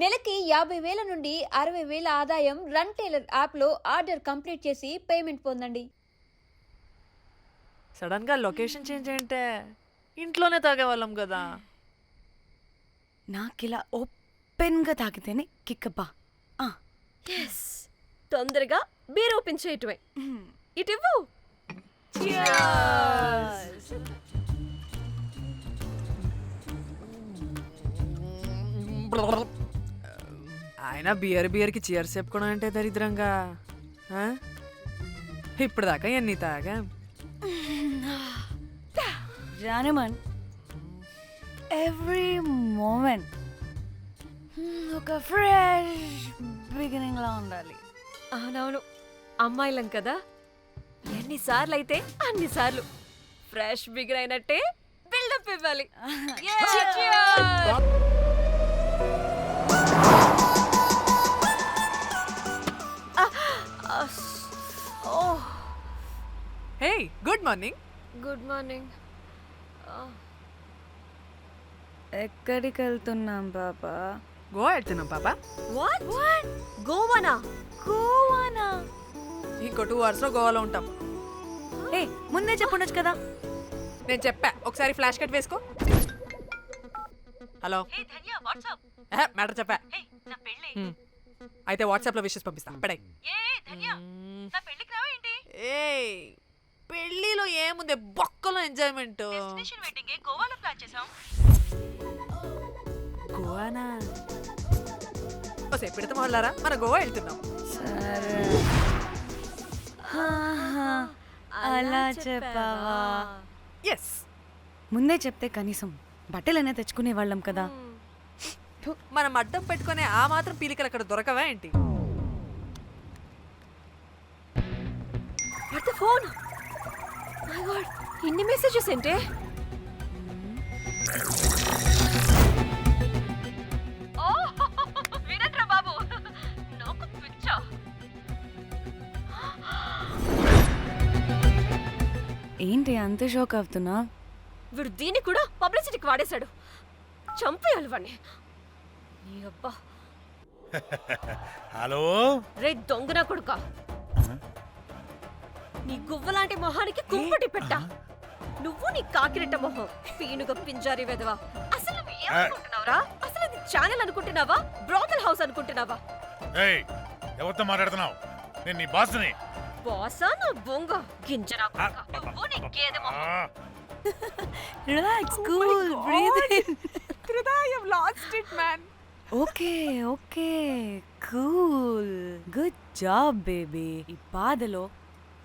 నెలకి యాభై వేల నుండి అరవై వేల ఆదాయం రన్ టైలర్ యాప్లో ఆర్డర్ కంప్లీట్ చేసి పేమెంట్ పొందండి. సడన్గా లొకేషన్ చేంజ్ అంటే ఇంట్లోనే తాగేవాళ్ళం కదా. నాకిలా ఓపెన్గా తాగితేనే కిక్కబ్బా. ఆ, ఎస్ తొందరగా బీర్ ఓపెన్ చేయటమే ఇటు ఇవ్వు ఆయన బియర్ బియర్కి చీర్స్ చెప్పుకోవడం అంటే దరిద్రంగా? ఇప్పుడు దాకా ఎన్ని తాగా? జానమన్ ఎవ్రీ మూమెంట్ ఒక ఫ్రెష్ బిగినింగ్ లా ఉండాలి. అవునవును అమ్మాయిలం కదా? ఎన్నిసార్లు అయితే అన్నిసార్లు ఫ్రెష్ బిగిన్ అయినట్టే బిల్డప్ ఇవ్వాలి. Hey good morning good morning ఎక్కడికి వెళ్తున్నాం పాపా గోవా వెళ్తున్నాం పాపా వాట్ గోవానా గోవానా? ఇంకో టూ అవర్స్లో గోవాలో ఉంటాం. ఏ ముందే చెప్పుండొచ్చు కదా. నేను చెప్పా. ఒకసారి ఫ్లాష్ కట్ వేసుకో. హలో మ్యాటర్ చెప్పా. హ్మ్. అయితే వాట్సాప్లో విషెస్ పంపిస్తా. పడాయి. ఏ పెళ్ళిలో ఏముంది? బొక్కలో ఎంజాయ్మెంట్. గోవానా? ఓసే పెడతాం వాళ్ళారా మన గోవా వెళ్తున్నాం. సరే. అలా చెప్పావా? ఎస్ ముందే చెప్తే కనీసం బట్టలైనా తెచ్చుకునే వాళ్ళం కదా. మనం అడ్డం పెట్టుకునే ఆ మాత్రం పీలికలు అక్కడ దొరకవా ఏంటి? ఫోన్. మై గాడ్ మెసేజెస్ ఏంటే? ఏంటి అంత షోక్ అవుతున్నా? వీడు దీన్ని కూడా పబ్లిసిటీకి వాడేశాడు. చంపేయాలి వాడిని నీ అబ్బా. హలో? రే దొంగన కొడుక? నీ గువ్వలాంటి మొహానికి కుంపటి పెట్ట. నువ్వు నీ కాకిరెట్ట మొహం పీనుగ పింజారి వెదవా అసలు నువ్వు ఏమనుకుంటున్నావురా అసలు ఇది ఛానల్ అనుకుంటున్నావా? బ్రోకల్ హౌస్ అనుకుంటున్నావా? ఏయ్ ఎవరితో మాట్లాడుతున్నావు? నేను నీ బాస్ని. బాసా నా బొంగ? గింజరా నువ్వు నీ గేదె మొహం. Relax cool breathe in lost it man okay okay cool good job baby ఈ బాధలో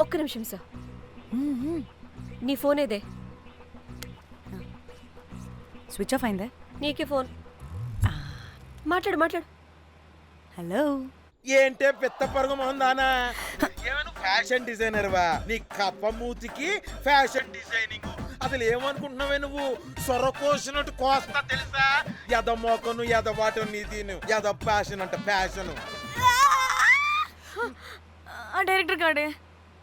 ఒక్క నిమిషం సార్. నీ ఫోన్ ఏదే స్విచ్ ఆఫ్ అయిందే నీకే ఫోన్ మాట్లాడు మాట్లాడు హలో ఏంటే పిత్త పరుగు మొహందానా ఫ్యాషన్ డిజైనర్ వా నీ కప్ప మూతికి ఫ్యాషన్ డిజైనింగ్ అసలు ఏమనుకుంటున్నావే నువ్వు సొర కోసినట్టు కోస్తా తెలుసా ఎద మోకను ఎద వాటం నీ దీని ఎద ఫ్యాషన్ అంట ఫ్యాషన్ ఆ డైరెక్టర్ గాడే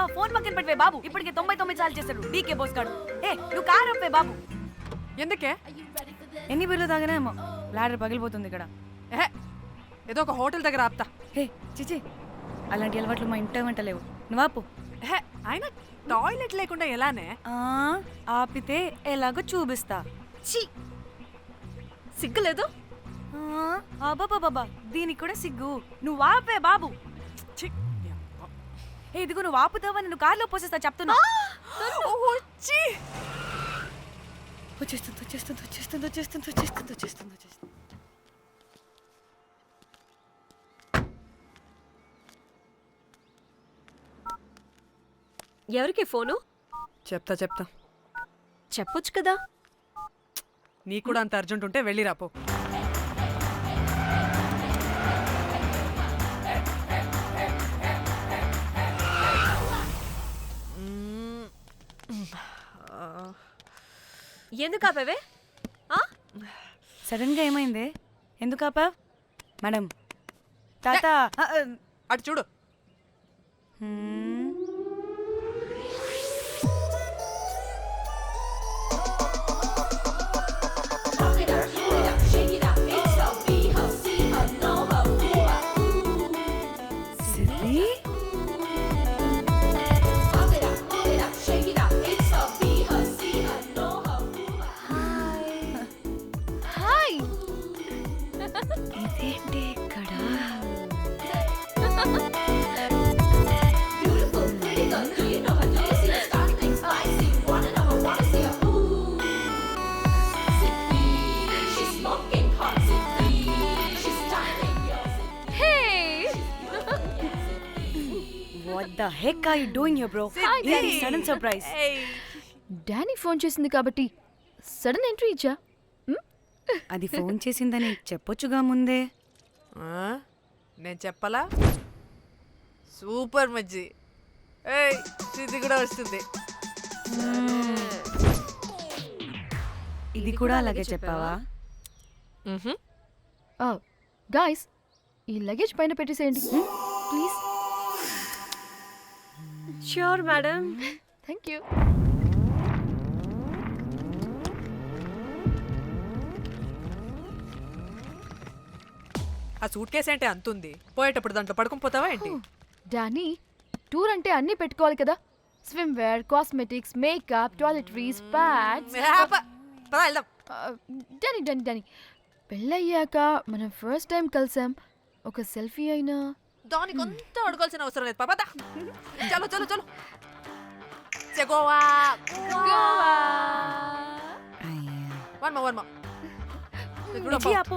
ఆ ఫోన్ పక్కన పెట్టవే బాబు. ఇప్పటికే తొంభై తొమ్మిది సార్లు చేశాడు. డీకే బోస్ గాడు. ఏ నువ్వు కారు అప్పే బాబు. ఎందుకే? ఎన్ని బిర్లు తాగినాయేమో? లాడర్ పగిలిపోతుంది ఇక్కడ. ఏహే, ఏదో ఒక హోటల్ దగ్గర ఆపుతా. హే చిచి అలాంటి అలవాట్లు మా ఇంట వెంట లేవు. నువ్వు ఆపు. ఏహే, ఆయన టాయిలెట్ లేకుండా ఎలానే? ఆ, ఆపితే ఎలాగో చూపిస్తా. ఛీ! సిగ్గులేదు? బాబా దీనికి కూడా సిగ్గు. నువ్వు ఆపే బాబు. ఏ ఇదిగో నువ్వు ఆపుతావా? నేను కార్లో పోసేస్తా చెప్తున్నా. ఛీ. వచ్చేస్తుంది వచ్చేస్తుంది వచ్చేస్తుంది వచ్చేస్తుంది వచ్చేస్తుంది వచ్చేస్తుంది వచ్చేస్తుంది. ఎవరికి ఫోను? చెప్తా చెప్తా. చెప్పొచ్చు కదా. నీకు కూడా అంత అర్జెంట్ ఉంటే వెళ్ళి రాపో ఎందుకు ఆపేవే? ఆ? సడన్గా ఏమైంది? ఎందుకు ఆపా మేడం. తాత. అటు చూడు. ఇదేంటి ఇక్కడ? Hey what the heck you doing here bro sudden surprise Danny phone చేసింది కాబట్టి సడన్ ఎంట్రీ ఇచ్చా? అది ఫోన్ చేసిందని చెప్పొచ్చుగా ముందే. ఆ, నేను చెప్పలా? సూపర్ మజ్జి. ఏయ్ ఇది కూడా వస్తుంది. ఇది కూడా అలాగే చెప్పావా? మ్హూ. గాయస్ ఈ లగేజ్ పైన పెట్టేసేయండి. Please. Sure madam thank you. ఆ సూట్ కేసు అంటే అంతుంది. పోయేటప్పుడు దాంట్లో పడుకుని పోతావా ఏంటి? డానీ టూర్ అంటే అన్నీ పెట్టుకోవాలి కదా. Swimwear cosmetics makeup toiletries pads Danny Danny Danny. పెళ్ళయ్యాక మనం ఫస్ట్ టైం కలిసాం. ఒక సెల్ఫీ అయినా. దానికి అంత అడగాల్సిన అవసరం లేదు. పాపా చలో చలో చలో. చెగోవా వన్ వన్ ఇచ్చి ఆపు.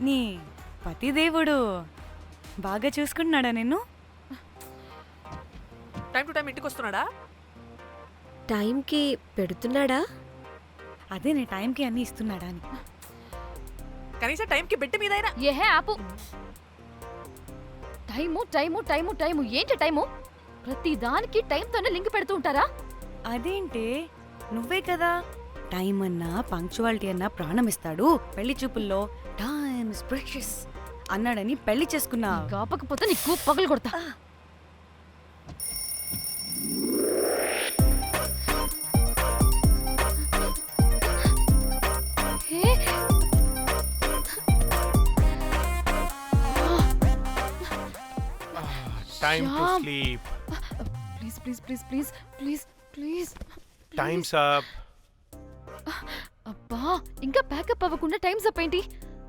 నీ పతిదేవుడు బాగా చూసుకుంటున్నాడా నిన్ను? టైం టు టైం ఇంటికి వస్తున్నాడా టైంకి పెడుతున్నాడా? అదే నీ టైంకి అన్ని ఇస్తున్నాడా అని. కనీసం టైంకి పెట్టి మీదైనా. ఏహే ఆపు. Time time time time. ఏంటి టైము? ప్రతి దానికి టైంతోనే లింక్ పెడుతూ ఉంటారా? అదేంటి నువ్వే కదా. టైం అన్నా పంక్చువాలిటీ అన్నా ప్రాణం ఇస్తాడు పెళ్ళి చూపుల్లో అన్నాడని పెళ్ళి చేసుకున్నా కాపకపోతే నీకు పగలు కొడతా. To Shyam. Sleep. Please please please please please please times up. అబ్బా ఇంకా ప్యాకప్ అవ్వకుండా టైం అప్ ఏంటి?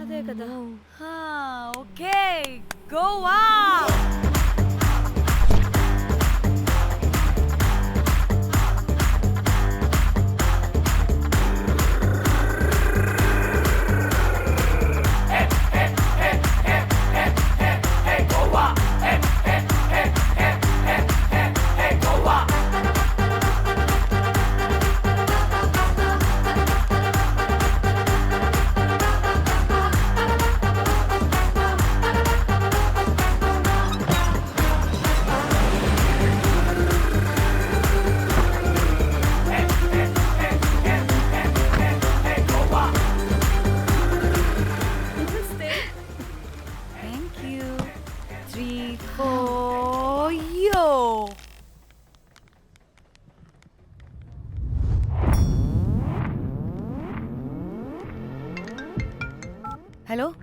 అదే కదా. హా, ఓకే. గోవా.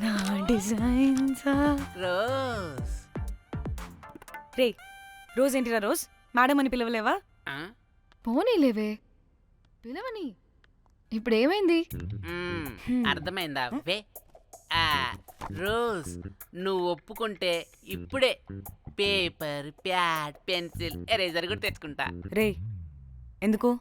నా డిజైన్స్ రోజ్ రే రోజ్ ఏంటిరా రోజ్ మేడం అని పిలవలేవా? పోనీలేవే పిలవని. ఇప్పుడు ఏమైంది? అర్థమైందా? వే ఆ, రోజ్ నువ్వు ఒప్పుకుంటే ఇప్పుడే పేపర్ ప్యాడ్ పెన్సిల్. ఎరేజర్ కూడా తెచ్చుకుంటా. రే ఎందుకు?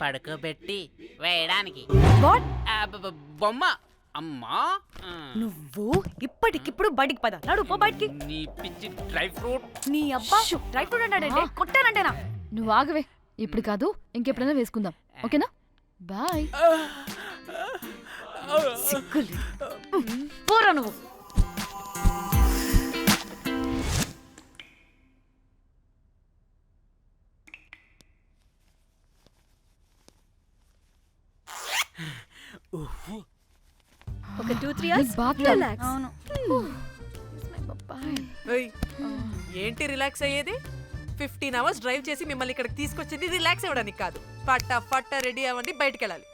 పడుకోబెట్టి వేయడానికి. వాట్? ఆ, బ- బ- బొమ్మ. అమ్మా. ఆ, నువ్వు ఇప్పటికిప్పుడు బయటికి పద. నడు పో బయటికి. నీ పిచ్చి డ్రై ఫ్రూట్. నీ అబ్బా. డ్రై ఫ్రూట్ అన్నాడంటే కొట్టానంటేనా? నువ్వు ఆగవే. ఇప్పుడు కాదు ఇంకెప్పుడైనా వేసుకుందాం. ఓకేనా? బాయ్. సిగ్గులు పోరా నువ్వు. ఒక two three hours bathroom. Relax అవును. ఏయ్, ఏంటి రిలాక్స్ అయ్యేది? ఫిఫ్టీన్ అవర్స్ డ్రైవ్ చేసి మిమ్మల్ని ఇక్కడికి తీసుకొచ్చింది రిలాక్స్ అవ్వడానికి కాదు. పట్ట పట్ట రెడీ అవ్వండి బయటికి వెళ్ళాలి.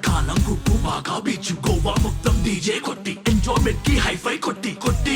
కాలం గుప్పు బాగా బీచు గోవా మొత్తం డీజే కొట్టి ఎంజాయ్మెంట్కి హైఫై కొట్టి కొట్టి